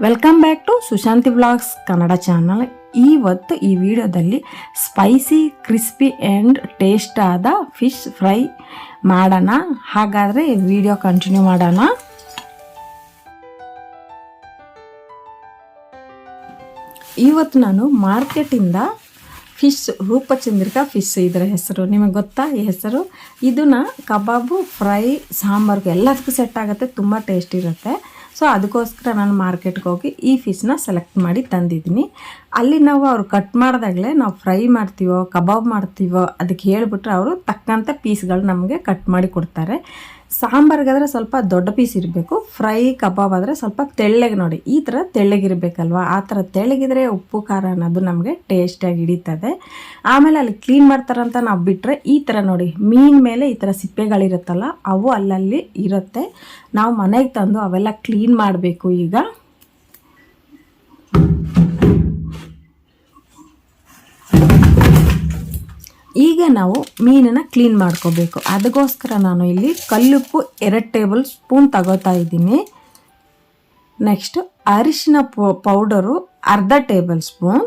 Welcome back to Sushanthi blogs Kannada channel ಇವತ್ತು ಈ ವಿಡಿಯೋದಲ್ಲಿ ಸ್ಪೈಸಿ ಕ್ರಿಸ್ಪಿ ಆ್ಯಂಡ್ ಟೇಸ್ಟ್ ಆದ ಫಿಶ್ ಫ್ರೈ ಮಾಡೋಣ. ಹಾಗಾದರೆ ವಿಡಿಯೋ ಕಂಟಿನ್ಯೂ ಮಾಡೋಣ. ಇವತ್ತು ನಾನು ಮಾರ್ಕೆಟಿಂದ ಫಿಶ್ ರೂಪಚಂದ್ರಿಕಾ ಫಿಶ್ ಇದರ ಹೆಸರು. ನಿಮಗೆ ಗೊತ್ತಾ ಈ ಹೆಸರು? ಇದನ್ನು ಕಬಾಬು ಫ್ರೈ ಸಾಂಬಾರ್ಗೆ ಎಲ್ಲದಕ್ಕೂ ಸೆಟ್ ಆಗುತ್ತೆ, ತುಂಬ ಟೇಸ್ಟ್ ಇರುತ್ತೆ. ಸೊ ಅದಕ್ಕೋಸ್ಕರ ನಾನು ಮಾರ್ಕೆಟ್ಗೆ ಹೋಗಿ ಈ ಫಿಶ್ನ ಸೆಲೆಕ್ಟ್ ಮಾಡಿ ತಂದಿದ್ದೀನಿ. ಅಲ್ಲಿ ನಾವು ಅವ್ರು ಕಟ್ ಮಾಡಿದಾಗಲೇ ನಾವು ಫ್ರೈ ಮಾಡ್ತೀವೋ ಕಬಾಬ್ ಮಾಡ್ತೀವೋ, ಅದಕ್ಕೆ ಹೇಳಿಬಿಟ್ರೆ ಅವರು ತಕ್ಕಂಥ ಪೀಸ್ಗಳು ನಮಗೆ ಕಟ್ ಮಾಡಿ ಕೊಡ್ತಾರೆ. ಸಾಂಬಾರ್ಗಾದ್ರೆ ಸ್ವಲ್ಪ ದೊಡ್ಡ ಪೀಸ್ ಇರಬೇಕು, ಫ್ರೈ ಕಬಾಬ್ ಆದರೆ ಸ್ವಲ್ಪ ತೆಳ್ಳಗೆ ನೋಡಿ. ಈ ಥರ ತೆಳ್ಳಗಿರಬೇಕಲ್ವ ಆ ಥರ ತೆಳ್ಳಗಿದ್ರೆ ಉಪ್ಪು, ಖಾರ ಅನ್ನೋದು ನಮಗೆ ಟೇಸ್ಟಾಗಿ ಹಿಡಿತದೆ. ಆಮೇಲೆ ಅಲ್ಲಿ ಕ್ಲೀನ್ ಮಾಡ್ತಾರಂತ ನಾವು ಬಿಟ್ಟರೆ ಈ ಥರ ನೋಡಿ, ಮೀನ್ ಮೇಲೆ ಈ ಥರ ಸಿಪ್ಪೆಗಳಿರುತ್ತಲ್ಲ, ಅವು ಅಲ್ಲಲ್ಲಿ ಇರುತ್ತೆ. ನಾವು ಮನೆಗೆ ತಂದು ಅವೆಲ್ಲ ಕ್ಲೀನ್ ಮಾಡಬೇಕು ಈಗ. ಈಗ ನಾವು ಮೀನನ್ನು ಕ್ಲೀನ್ ಮಾಡ್ಕೋಬೇಕು. ಅದಕ್ಕೋಸ್ಕರ ನಾನು ಇಲ್ಲಿ ಕಲ್ಲುಪ್ಪು ಎರಡು ಟೇಬಲ್ ಸ್ಪೂನ್ ತಗೋತಾ ಇದ್ದೀನಿ. ನೆಕ್ಸ್ಟ್ ಅರಿಶಿನ ಪೌಡರು ಅರ್ಧ ಟೇಬಲ್ ಸ್ಪೂನ್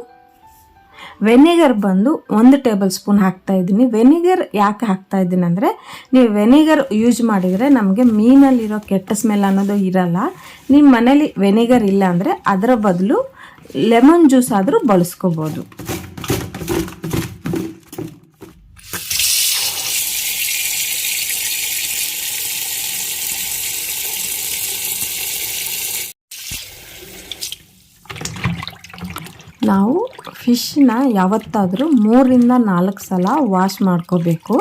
ವೆನಿಗರ್ ಬಂದು ಒಂದು ಟೇಬಲ್ ಸ್ಪೂನ್ ಹಾಕ್ತಾ ಇದ್ದೀನಿ. ವೆನಿಗರ್ ಯಾಕೆ ಹಾಕ್ತಾ ಇದ್ದೀನಿ ಅಂದರೆ, ನೀವು ವೆನಿಗರ್ ಯೂಸ್ ಮಾಡಿದರೆ ನಮಗೆ ಮೀನಲ್ಲಿರೋ ಕೆಟ್ಟ ಸ್ಮೆಲ್ ಅನ್ನೋದು ಇರಲ್ಲ. ನಿಮ್ಮ ಮನೇಲಿ ವೆನಿಗರ್ ಇಲ್ಲ ಅಂದರೆ ಅದರ ಬದಲು ಲೆಮನ್ ಜ್ಯೂಸ್ ಆದರೂ ಬಳಸ್ಕೋಬೋದು. ನಾವು ಫಿಶ್ನ ಯಾವತ್ತಾದರೂ ಮೂರಿಂದ ನಾಲ್ಕು ಸಲ ವಾಶ್ ಮಾಡ್ಕೋಬೇಕು.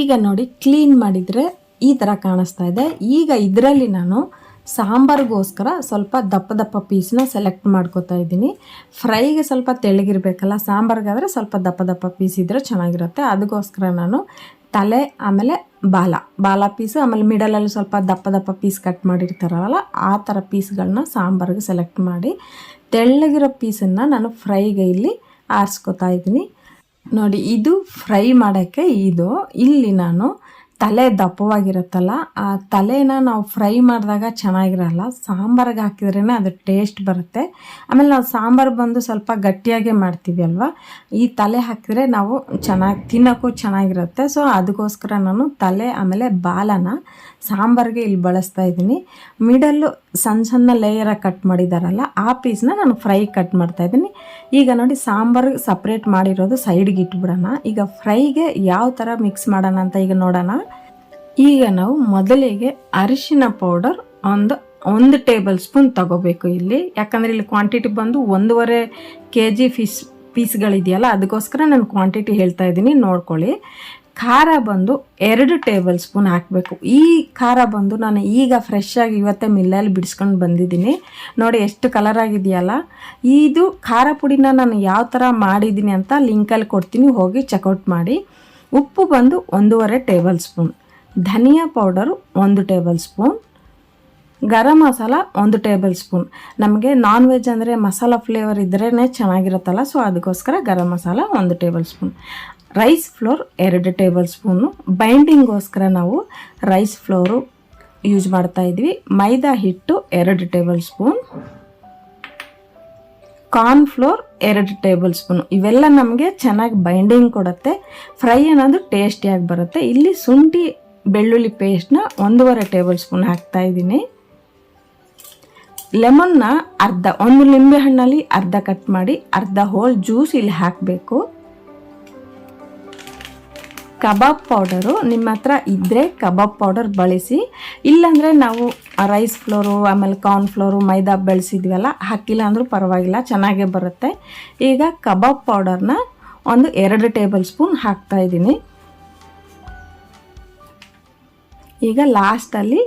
ಈಗ ನೋಡಿ ಕ್ಲೀನ್ ಮಾಡಿದರೆ ಈ ಥರ ಕಾಣಿಸ್ತಾ ಇದೆ. ಈಗ ಇದರಲ್ಲಿ ನಾನು ಸಾಂಬಾರಿಗೋಸ್ಕರ ಸ್ವಲ್ಪ ದಪ್ಪ ದಪ್ಪ ಪೀಸ್ನ ಸೆಲೆಕ್ಟ್ ಮಾಡ್ಕೋತಾ ಇದ್ದೀನಿ. ಫ್ರೈಗೆ ಸ್ವಲ್ಪ ತೆಳ್ಳಗಿರಬೇಕಲ್ಲ, ಸಾಂಬಾರ್ಗಾದರೆ ಸ್ವಲ್ಪ ದಪ್ಪ ದಪ್ಪ ಪೀಸ್ ಇದ್ದರೆ ಚೆನ್ನಾಗಿರುತ್ತೆ. ಅದಕ್ಕೋಸ್ಕರ ನಾನು ತಲೆ, ಆಮೇಲೆ ಬಾಲ. ಬಾಲ ಪೀಸು ಆಮೇಲೆ ಮಿಡಲಲ್ಲಿ ಸ್ವಲ್ಪ ದಪ್ಪ ದಪ್ಪ ಪೀಸ್ ಕಟ್ ಮಾಡಿರ್ತಾರಲ್ಲ, ಆ ಥರ ಪೀಸ್ಗಳನ್ನ ಸಾಂಬಾರ್ಗೆ ಸೆಲೆಕ್ಟ್ ಮಾಡಿ, ತೆಳ್ಳಗಿರೋ ಪೀಸನ್ನು ನಾನು ಫ್ರೈಗೆ ಇಲ್ಲಿ ಆರಿಸ್ಕೊತಾ ಇದ್ದೀನಿ. ನೋಡಿ, ಇದು ಫ್ರೈ ಮಾಡೋಕ್ಕೆ ಇದು. ಇಲ್ಲಿ ನಾನು ತಲೆ ದಪ್ಪವಾಗಿರುತ್ತಲ್ಲ, ಆ ತಲೆನ ನಾವು ಫ್ರೈ ಮಾಡಿದಾಗ ಚೆನ್ನಾಗಿರಲ್ಲ. ಸಾಂಬಾರಿಗೆ ಹಾಕಿದ್ರೇ ಅದು ಟೇಸ್ಟ್ ಬರುತ್ತೆ. ಆಮೇಲೆ ನಾವು ಸಾಂಬಾರು ಬಂದು ಸ್ವಲ್ಪ ಗಟ್ಟಿಯಾಗೆ ಮಾಡ್ತೀವಿ ಅಲ್ವಾ? ಈ ತಲೆ ಹಾಕಿದ್ರೆ ನಾವು ಚೆನ್ನಾಗಿ ತಿನ್ನೋಕ್ಕೂ ಚೆನ್ನಾಗಿರುತ್ತೆ. ಸೊ ಅದಕ್ಕೋಸ್ಕರ ನಾನು ತಲೆ, ಆಮೇಲೆ ಬಾಲನ ಸಾಂಬಾರಿಗೆ ಇಲ್ಲಿ ಬಳಸ್ತಾ ಇದ್ದೀನಿ. ಮಿಡಲ್ಲು ಸಣ್ಣ ಸಣ್ಣ ಲೇಯರಾಗಿ ಕಟ್ ಮಾಡಿದಾರಲ್ಲ, ಆ ಪೀಸ್ನ ನಾನು ಫ್ರೈ ಕಟ್ ಮಾಡ್ತಾ ಇದ್ದೀನಿ. ಈಗ ನೋಡಿ, ಸಾಂಬಾರು ಸಪ್ರೇಟ್ ಮಾಡಿರೋದು ಸೈಡ್ಗೆ ಇಟ್ಬಿಡೋಣ. ಈಗ ಫ್ರೈಗೆ ಯಾವ ಥರ ಮಿಕ್ಸ್ ಮಾಡೋಣ ಅಂತ ಈಗ ನೋಡೋಣ. ಈಗ ನಾವು ಮೊದಲಿಗೆ ಅರಿಶಿನ ಪೌಡರ್ ಒಂದು ಒಂದು ಟೇಬಲ್ ಸ್ಪೂನ್ ತಗೋಬೇಕು ಇಲ್ಲಿ. ಯಾಕಂದರೆ ಇಲ್ಲಿ ಕ್ವಾಂಟಿಟಿ ಬಂದು ಒಂದೂವರೆ ಕೆ ಜಿ ಫಿಶ್ ಪೀಸ್ಗಳಿದೆಯಲ್ಲ ಅದಕ್ಕೋಸ್ಕರ ನಾನು ಕ್ವಾಂಟಿಟಿ ಹೇಳ್ತಾ ಇದ್ದೀನಿ, ನೋಡ್ಕೊಳ್ಳಿ. ಖಾರ ಬಂದು ಎರಡು ಟೇಬಲ್ ಸ್ಪೂನ್ ಹಾಕಬೇಕು. ಈ ಖಾರ ಬಂದು ನಾನು ಈಗ ಫ್ರೆಶ್ ಆಗಿ ಇವತ್ತೇ ಮಿಲ್ಲಲ್ಲಿ ಬಿಡಿಸ್ಕೊಂಡು ಬಂದಿದ್ದೀನಿ. ನೋಡಿ ಎಷ್ಟು ಕಲರ್ ಆಗಿದೆಯಲ್ಲ. ಇದು ಖಾರ ಪುಡಿನ ನಾನು ಯಾವ ಥರ ಮಾಡಿದ್ದೀನಿ ಅಂತ ಲಿಂಕಲ್ಲಿ ಕೊಡ್ತೀನಿ, ಹೋಗಿ ಚೆಕ್ಔಟ್ ಮಾಡಿ. ಉಪ್ಪು ಬಂದು ಒಂದೂವರೆ ಟೇಬಲ್ ಸ್ಪೂನ್ ಧನಿಯಾ ಪೌಡರ್ ಒಂದು ಟೇಬಲ್ ಸ್ಪೂನ್, ಗರಂ ಮಸಾಲ ಒಂದು ಟೇಬಲ್ ಸ್ಪೂನ್. ನಮಗೆ ನಾನ್ ವೆಜ್ ಅಂದರೆ ಮಸಾಲ ಫ್ಲೇವರ್ ಇದ್ರೇ ಚೆನ್ನಾಗಿರುತ್ತಲ್ಲ ಸೊ ಅದಕ್ಕೋಸ್ಕರ ಗರಂ ಮಸಾಲ ಒಂದು ಟೇಬಲ್ ಸ್ಪೂನ್. ರೈಸ್ ಫ್ಲೋರ್ ಎರಡು ಟೇಬಲ್ ಸ್ಪೂನು. ಬೈಂಡಿಂಗೋಸ್ಕರ ನಾವು ರೈಸ್ ಫ್ಲೋರು ಯೂಸ್ ಮಾಡ್ತಾ ಇದ್ವಿ. ಮೈದಾ ಹಿಟ್ಟು ಎರಡು ಟೇಬಲ್ ಸ್ಪೂನ್. ಕಾರ್ನ್ ಫ್ಲೋರ್ ಎರಡು ಟೇಬಲ್ ಸ್ಪೂನ್. ಇವೆಲ್ಲ ನಮಗೆ ಚೆನ್ನಾಗಿ ಬೈಂಡಿಂಗ್ ಕೊಡುತ್ತೆ. ಫ್ರೈ ಅನ್ನೋದು ಟೇಸ್ಟಿಯಾಗಿ ಬರುತ್ತೆ. ಇಲ್ಲಿ ಶುಂಠಿ ಬೆಳ್ಳುಳ್ಳಿ ಪೇಸ್ಟ್ನ ಒಂದೂವರೆ ಟೇಬಲ್ ಸ್ಪೂನ್ ಹಾಕ್ತಾ ಇದ್ದೀನಿ. ಲೆಮನ್ನ ಅರ್ಧ, ಒಂದು ಲಿಂಬೆ ಹಣ್ಣಲ್ಲಿ ಅರ್ಧ ಕಟ್ ಮಾಡಿ, ಅರ್ಧ ಹೋಲ್ ಜ್ಯೂಸ್ ಇಲ್ಲಿ ಹಾಕಬೇಕು. ಕಬಾಬ್ ಪೌಡರು ನಿಮ್ಮ ಹತ್ರ ಇದ್ದರೆ ಕಬಾಬ್ ಪೌಡರ್ ಬಳಸಿ. ಇಲ್ಲಾಂದರೆ ನಾವು ರೈಸ್ ಫ್ಲೋರು ಆಮೇಲೆ ಕಾರ್ನ್ ಫ್ಲೋರು ಮೈದಾ ಬೆಳೆಸಿದ್ವಲ್ಲ, ಹಾಕಿಲ್ಲ ಅಂದರೂ ಪರವಾಗಿಲ್ಲ, ಚೆನ್ನಾಗೇ ಬರುತ್ತೆ. ಈಗ ಕಬಾಬ್ ಪೌಡರ್ನ ಒಂದು ಎರಡು ಟೇಬಲ್ ಸ್ಪೂನ್ ಹಾಕ್ತಾ ಈಗ ಲಾಸ್ಟಲ್ಲಿ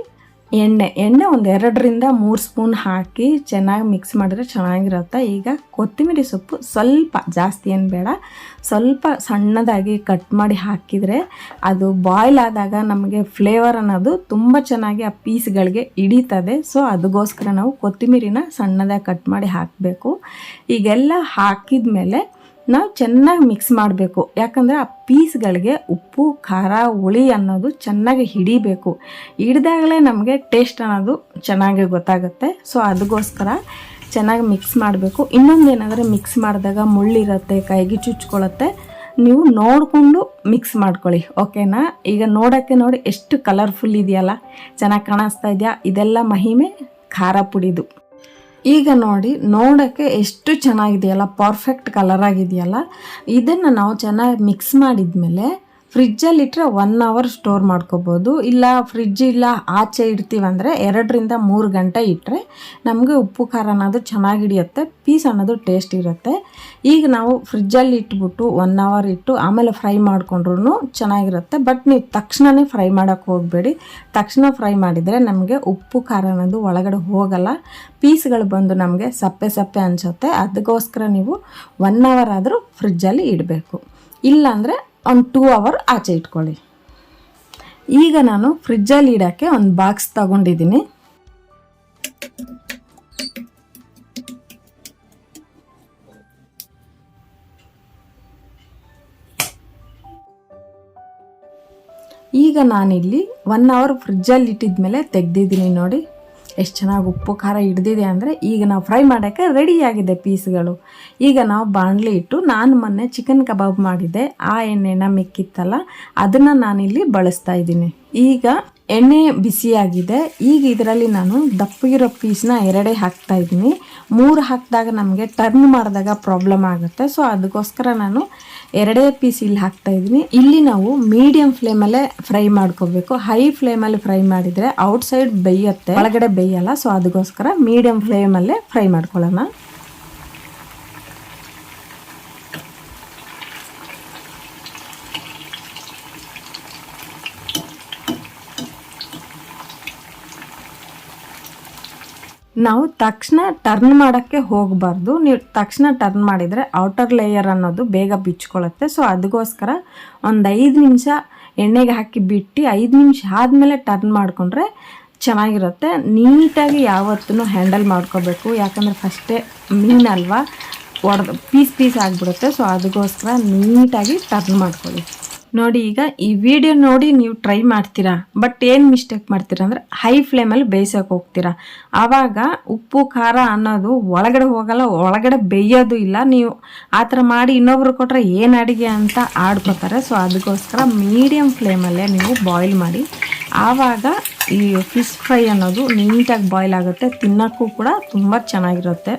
ಎಣ್ಣೆ. ಎಣ್ಣೆ ಒಂದು ಎರಡರಿಂದ ಮೂರು ಸ್ಪೂನ್ ಹಾಕಿ ಚೆನ್ನಾಗಿ ಮಿಕ್ಸ್ ಮಾಡಿದ್ರೆ ಚೆನ್ನಾಗಿರುತ್ತೆ. ಈಗ ಕೊತ್ತಂಬರಿ ಸೊಪ್ಪು ಸ್ವಲ್ಪ ಜಾಸ್ತಿ ಏನು ಬೇಡ. ಸ್ವಲ್ಪ ಸಣ್ಣದಾಗಿ ಕಟ್ ಮಾಡಿ ಹಾಕಿದರೆ ಅದು ಬಾಯ್ಲ್ ಆದಾಗ ನಮಗೆ ಫ್ಲೇವರ್ ಅನ್ನೋದು ತುಂಬ ಚೆನ್ನಾಗಿ ಆ ಪೀಸ್ಗಳಿಗೆ ಹಿಡಿತದೆ. ಸೊ ಅದಕ್ಕೋಸ್ಕರ ನಾವು ಕೊತ್ತಂಬರಿನ ಸಣ್ಣದಾಗಿ ಕಟ್ ಮಾಡಿ ಹಾಕಬೇಕು. ಈಗೆಲ್ಲ ಹಾಕಿದ ಮೇಲೆ ನಾವು ಚೆನ್ನಾಗಿ ಮಿಕ್ಸ್ ಮಾಡಬೇಕು. ಯಾಕಂದರೆ ಆ ಪೀಸ್ಗಳಿಗೆ ಉಪ್ಪು, ಖಾರ, ಹುಳಿ ಅನ್ನೋದು ಚೆನ್ನಾಗಿ ಹಿಡಿಬೇಕು. ಹಿಡಿದಾಗಲೇ ನಮಗೆ ಟೇಸ್ಟ್ ಅನ್ನೋದು ಚೆನ್ನಾಗಿ ಗೊತ್ತಾಗುತ್ತೆ. ಸೊ ಅದಕ್ಕೋಸ್ಕರ ಚೆನ್ನಾಗಿ ಮಿಕ್ಸ್ ಮಾಡಬೇಕು. ಇನ್ನೊಂದು ಏನಂದರೆ ಮಿಕ್ಸ್ ಮಾಡಿದಾಗ ಮುಳ್ಳಿರುತ್ತೆ ಕೈಗೆ ಚುಚ್ಕೊಳ್ಳುತ್ತೆ ನೀವು ನೋಡಿಕೊಂಡು ಮಿಕ್ಸ್ ಮಾಡ್ಕೊಳ್ಳಿ ಓಕೆನಾ ಈಗ ನೋಡೋಕ್ಕೆ ನೋಡಿ ಎಷ್ಟು ಕಲರ್ಫುಲ್ ಇದೆಯಲ್ಲ? ಚೆನ್ನಾಗಿ ಕಾಣಿಸ್ತಾ ಇದೆಯಾ? ಇದೆಲ್ಲ ಮಹಿಮೆ ಖಾರ ಪುಡಿದು. ಈಗ ನೋಡಿ ನೋಡೋಕ್ಕೆ ಎಷ್ಟು ಚೆನ್ನಾಗಿದೆಯಲ್ಲ ಪರ್ಫೆಕ್ಟ್ ಕಲರ್ ಆಗಿದೆಯಲ್ಲ. ಇದನ್ನು ನಾವು ಚೆನ್ನಾಗಿ ಮಿಕ್ಸ್ ಮಾಡಿದ್ಮೇಲೆ ಫ್ರಿಜ್ಜಲ್ಲಿ ಇಟ್ಟರೆ ಒನ್ ಅವರ್ ಸ್ಟೋರ್ ಮಾಡ್ಕೋಬೋದು. ಇಲ್ಲ ಫ್ರಿಜ್ ಇಲ್ಲ, ಆಚೆ ಇಡ್ತೀವಂದರೆ ಎರಡರಿಂದ ಮೂರು ಗಂಟೆ ಇಟ್ಟರೆ ನಮಗೆ ಉಪ್ಪು, ಖಾರ ಅನ್ನೋದು ಚೆನ್ನಾಗಿ ಹಿಡಿಯುತ್ತೆ ಪೀಸ್ ಅನ್ನೋದು ಟೇಸ್ಟ್ ಇರುತ್ತೆ. ಈಗ ನಾವು ಫ್ರಿಜ್ಜಲ್ಲಿ ಇಟ್ಬಿಟ್ಟು ಒನ್ ಅವರ್ ಇಟ್ಟು ಆಮೇಲೆ ಫ್ರೈ ಮಾಡಿಕೊಂಡ್ರೂ ಚೆನ್ನಾಗಿರುತ್ತೆ. ಬಟ್ ನೀವು ತಕ್ಷಣವೇ ಫ್ರೈ ಮಾಡೋಕ್ಕೆ ಹೋಗಬೇಡಿ. ತಕ್ಷಣ ಫ್ರೈ ಮಾಡಿದರೆ ನಮಗೆ ಉಪ್ಪು, ಖಾರ ಅನ್ನೋದು ಒಳಗಡೆ ಹೋಗಲ್ಲ. ಪೀಸ್ಗಳು ಬಂದು ನಮಗೆ ಸಪ್ಪೆ ಸಪ್ಪೆ ಅನಿಸುತ್ತೆ. ಅದಕ್ಕೋಸ್ಕರ ನೀವು ಒನ್ ಅವರ್ ಆದರೂ ಫ್ರಿಜ್ಜಲ್ಲಿ ಇಡಬೇಕು. ಇಲ್ಲಾಂದರೆ ಒಂದು ಟೂ ಅವರ್ ಆಚೆ ಇಟ್ಕೊಳ್ಳಿ. ಈಗ ನಾನು ಫ್ರಿಜ್ಜಲ್ಲಿ ಇಡೋಕ್ಕೆ ಒಂದು ಬಾಕ್ಸ್ ತಗೊಂಡಿದ್ದೀನಿ. ಈಗ ನಾನಿಲ್ಲಿ ಒನ್ ಅವರ್ ಫ್ರಿಜ್ಜಲ್ಲಿ ಇಟ್ಟಿದ್ಮೇಲೆ ತೆಗ್ದಿದ್ದೀನಿ ನೋಡಿ. ಎಷ್ಟು ಚೆನ್ನಾಗಿ ಉಪ್ಪು, ಖಾರ ಹಿಡ್ದಿದೆ ಅಂದರೆ ಈಗ ನಾವು ಫ್ರೈ ಮಾಡೋಕ್ಕೆ ರೆಡಿಯಾಗಿದೆ ಪೀಸ್ಗಳು. ಈಗ ನಾವು ಬಾಣಲಿ ಇಟ್ಟು ನಾನು ಮೊನ್ನೆ ಚಿಕನ್ ಕಬಾಬ್ ಮಾಡಿದ್ದೆ. ಆ ಎಣ್ಣೆನ ಮಿಕ್ಕಿತ್ತಲ್ಲ, ಅದನ್ನು ನಾನಿಲ್ಲಿ ಬಳಸ್ತಾ ಇದ್ದೀನಿ. ಈಗ ಎಣ್ಣೆ ಬಿಸಿಯಾಗಿದೆ ಈಗ ಇದರಲ್ಲಿ ನಾನು ದಪ್ಪಗಿರೋ ಪೀಸ್ನ ಎರಡೇ ಹಾಕ್ತಾ ಇದ್ದೀನಿ. ಮೂರು ಹಾಕಿದಾಗ ನಮಗೆ ಟರ್ನ್ ಮಾಡಿದಾಗ ಪ್ರಾಬ್ಲಮ್ ಆಗುತ್ತೆ. ಸೊ ಅದಕ್ಕೋಸ್ಕರ ನಾನು ಎರಡೇ ಪೀಸ್ ಇಲ್ಲಿ ಹಾಕ್ತಾ ಇದ್ದೀನಿ. ಇಲ್ಲಿ ನಾವು ಮೀಡಿಯಂ ಫ್ಲೇಮಲ್ಲೇ ಫ್ರೈ ಮಾಡ್ಕೋಬೇಕು. ಹೈ ಫ್ಲೇಮಲ್ಲಿ ಫ್ರೈ ಮಾಡಿದರೆ ಔಟ್ಸೈಡ್ ಬೇಯುತ್ತೆ, ಒಳಗಡೆ ಬೇಯಲ್ಲ. ಸೊ ಅದಕ್ಕೋಸ್ಕರ ಮೀಡಿಯಂ ಫ್ಲೇಮಲ್ಲೇ ಫ್ರೈ ಮಾಡ್ಕೊಳ್ಳೋಣ. ನಾವು ತಕ್ಷಣ ಟರ್ನ್ ಮಾಡೋಕ್ಕೆ ಹೋಗಬಾರ್ದು. ನೀವು ತಕ್ಷಣ ಟರ್ನ್ ಮಾಡಿದರೆ ಔಟರ್ ಲೇಯರ್ ಅನ್ನೋದು ಬೇಗ ಬಿಚ್ಕೊಳ್ಳುತ್ತೆ ಸೊ ಅದಕ್ಕೋಸ್ಕರ ಒಂದು ಐದು ನಿಮಿಷ ಎಣ್ಣೆಗೆ ಹಾಕಿ ಬಿಟ್ಟು ಐದು ನಿಮಿಷ ಆದಮೇಲೆ ಟರ್ನ್ ಮಾಡಿಕೊಂಡ್ರೆ ಚೆನ್ನಾಗಿರುತ್ತೆ. ನೀಟಾಗಿ ಯಾವತ್ತೂ ಹ್ಯಾಂಡಲ್ ಮಾಡ್ಕೋಬೇಕು. ಯಾಕಂದರೆ ಫಸ್ಟೇ ಮೀನಲ್ವಾ ಒಡೆದು, ಪೀಸ್ ಪೀಸ್ ಆಗಿಬಿಡುತ್ತೆ. ಸೊ ಅದಕ್ಕೋಸ್ಕರ ನೀಟಾಗಿ ಟರ್ನ್ ಮಾಡ್ಕೊಳ್ಳಿ. ನೋಡಿ ಈಗ ಈ ವಿಡಿಯೋ ನೋಡಿ ನೀವು ಟ್ರೈ ಮಾಡ್ತೀರಾ? ಬಟ್ ಏನು ಮಿಸ್ಟೇಕ್ ಮಾಡ್ತೀರಾ ಅಂದರೆ ಹೈ ಫ್ಲೇಮಲ್ಲಿ ಬೇಯಿಸೋಕೆ ಹೋಗ್ತೀರಾ. ಆವಾಗ ಉಪ್ಪು, ಖಾರ ಅನ್ನೋದು ಒಳಗಡೆ ಹೋಗಲ್ಲ, ಒಳಗಡೆ ಬೇಯೋದು ಇಲ್ಲ. ನೀವು ಆ ಥರ ಮಾಡಿ ಇನ್ನೊಬ್ರು ಕೊಟ್ಟರೆ ಏನು ಅಡುಗೆ ಅಂತ ಆಡ್ಕೋತಾರೆ. ಸೊ ಅದಕ್ಕೋಸ್ಕರ ಮೀಡಿಯಮ್ ಫ್ಲೇಮಲ್ಲೇ ನೀವು ಬಾಯ್ಲ್ ಮಾಡಿ. ಆವಾಗ ಈ ಫಿಶ್ ಫ್ರೈ ಅನ್ನೋದು ನೀಟಾಗಿ ಬಾಯ್ಲ್ ಆಗುತ್ತೆ. ತಿನ್ನೋಕ್ಕೂ ಕೂಡ ತುಂಬ ಚೆನ್ನಾಗಿರುತ್ತೆ.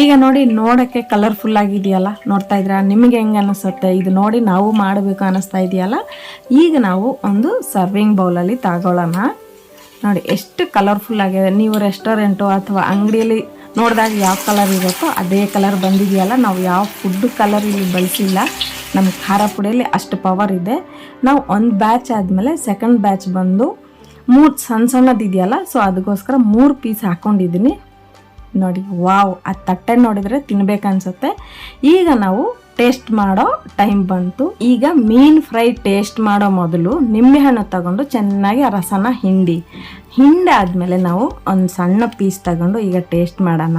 ಈಗ ನೋಡಿ ನೋಡೋಕ್ಕೆ ಕಲರ್ಫುಲ್ ಆಗಿದೆಯಲ್ಲ? ನೋಡ್ತಾ ಇದ್ರ ನಿಮಗೆ ಹೆಂಗೆ ಅನಿಸುತ್ತೆ? ಇದು ನೋಡಿ ನಾವು ಮಾಡಬೇಕು ಅನ್ನಿಸ್ತಾ ಇದೆಯಲ್ಲ? ಈಗ ನಾವು ಒಂದು ಸರ್ವಿಂಗ್ ಬೌಲಲ್ಲಿ ತಗೊಳ್ಳೋಣ. ನೋಡಿ, ಎಷ್ಟು ಕಲರ್ಫುಲ್ ಆಗಿದೆ. ನೀವು ರೆಸ್ಟೋರೆಂಟು ಅಥವಾ ಅಂಗಡಿಯಲ್ಲಿ ನೋಡಿದಾಗ ಯಾವ ಕಲರ್ ಇರುತ್ತೋ ಅದೇ ಕಲರ್ ಬಂದಿದೆಯಲ್ಲ. ನಾವು ಯಾವ ಫುಡ್ ಕಲರ್ ಇಲ್ಲಿ ಬಳಸಿಲ್ಲ. ನಮ್ಮ ಖಾರ ಪುಡಿಯಲ್ಲಿ ಅಷ್ಟು ಪವರ್ ಇದೆ. ನಾವು ಒಂದು ಬ್ಯಾಚ್ ಆದಮೇಲೆ ಸೆಕೆಂಡ್ ಬ್ಯಾಚ್ ಬಂದು ಮೂರು ಸಣ್ಣ ಸಣ್ಣದಿದೆಯಲ್ಲ ಸೊ ಅದಕ್ಕೋಸ್ಕರ ಮೂರು ಪೀಸ್ ಹಾಕ್ಕೊಂಡಿದ್ದೀನಿ ನೋಡಿ, ವಾವ್, ಆ ತಟ್ಟೆ ನೋಡಿದರೆ ತಿನ್ಬೇಕನ್ಸುತ್ತೆ. ಈಗ ನಾವು ಟೇಸ್ಟ್ ಮಾಡೋ ಟೈಮ್ ಬಂತು. ಈಗ ಮೀನ್ ಫ್ರೈ ಟೇಸ್ಟ್ ಮಾಡೋ ಮೊದಲು ನಿಂಬೆಹಣ್ಣು ತಗೊಂಡು ಚೆನ್ನಾಗಿ ಆ ರಸನ ಹಿಂಡಿ. ಹಿಂಡಾದ್ಮೇಲೆ ನಾವು ಒಂದು ಸಣ್ಣ ಪೀಸ್ ತಗೊಂಡು ಈಗ ಟೇಸ್ಟ್ ಮಾಡೋಣ.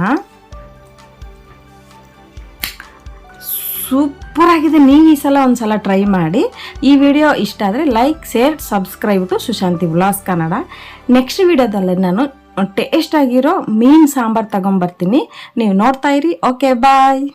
ಸೂಪರ್ ಆಗಿದೆ ನೀವು ಈ ಸಲ ಒಂದು ಸಲ ಟ್ರೈ ಮಾಡಿ. ಈ ವಿಡಿಯೋ ಇಷ್ಟ ಆದರೆ like share subscribe to Sushanthi vlogs Kannada next ವಿಡಿಯೋದಲ್ಲಿ ನಾನು ಟೇಸ್ಟ್ ಆಗಿರೋ ಮೀನು ಸಾಂಬಾರು ತಗೊಂಬರ್ತೀನಿ. ನೀವು ನೋಡ್ತಾ ಇರಿ. Okay bye